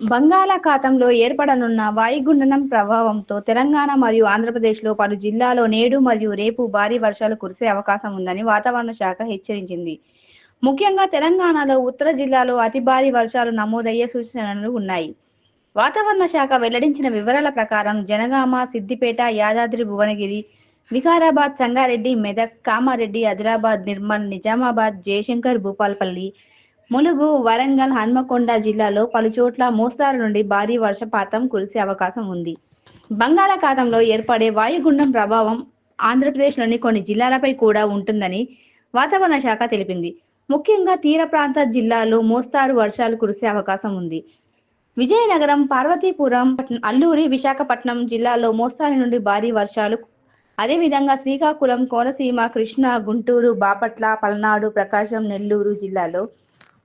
బంగాళాఖాతంలో ఏర్పడనున్న వాయుగుండనం ప్రభావంతో తెలంగాణ మరియు ఆంధ్రప్రదేశ్లో పలు జిల్లాలో నేడు మరియు రేపు భారీ వర్షాలు కురిసే అవకాశం ఉందని వాతావరణ శాఖ హెచ్చరించింది. ముఖ్యంగా తెలంగాణలో ఉత్తర జిల్లాలో అతి భారీ వర్షాలు నమోదయ్యే సూచనలు ఉన్నాయి. వాతావరణ శాఖ వెల్లడించిన వివరాల ప్రకారం జనగామ సిద్దిపేట యాదాద్రి భువనగిరి వికారాబాద్ సంగారెడ్డి మెదక్ కామారెడ్డి ఆదిలాబాద్ నిర్మల్ నిజామాబాద్ జయశంకర్ భూపాల్పల్లి ములుగు వరంగల్ హన్మకొండ జిల్లాలో పలుచోట్ల మోస్తారు నుండి భారీ వర్షపాతం కురిసే అవకాశం ఉంది. బంగాళాఖాతంలో ఏర్పడే వాయుగుండం ప్రభావం ఆంధ్రప్రదేశ్లోని కొన్ని జిల్లాలపై కూడా ఉంటుందని వాతావరణ శాఖ తెలిపింది. ముఖ్యంగా తీర ప్రాంత జిల్లాల్లో మోస్తారు వర్షాలు కురిసే అవకాశం ఉంది. విజయనగరం పార్వతీపురం అల్లూరి విశాఖపట్నం జిల్లాల్లో మోస్తారు నుండి భారీ వర్షాలు అదేవిధంగా శ్రీకాకుళం కోనసీమ కృష్ణా గుంటూరు బాపట్ల పల్నాడు ప్రకాశం నెల్లూరు జిల్లాలో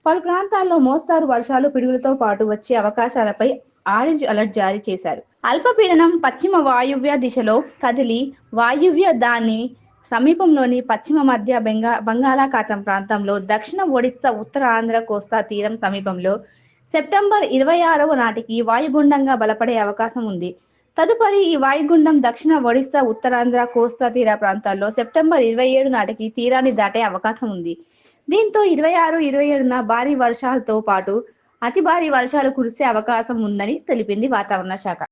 పలు ప్రాంతాల్లో మోస్తారు వర్షాలు పిడుగులతో పాటు వచ్చే అవకాశాలపై ఆరెంజ్ అలర్ట్ జారీ చేశారు. అల్పపీడనం పశ్చిమ వాయువ్య దిశలో కదిలి వాయువ్య దాని సమీపంలోని పశ్చిమ మధ్య బెంగా బంగాళాఖాతం ప్రాంతంలో దక్షిణ ఒడిస్సా ఉత్తర ఆంధ్ర కోస్తా తీరం సమీపంలో సెప్టెంబర్ ఇరవై ఆరవ నాటికి వాయుగుండంగా బలపడే అవకాశం ఉంది. తదుపరి ఈ వాయుగుండం దక్షిణ ఒడిస్సా ఉత్తరాంధ్ర కోస్తా తీర ప్రాంతాల్లో సెప్టెంబర్ ఇరవై ఏడు నాటికి తీరాన్ని దాటే అవకాశం ఉంది. దీంతో ఇరవై ఆరు ఇరవై ఏడున భారీ వర్షాలతో పాటు అతి భారీ వర్షాలు కురిసే అవకాశం ఉందని తెలిపింది వాతావరణ శాఖ.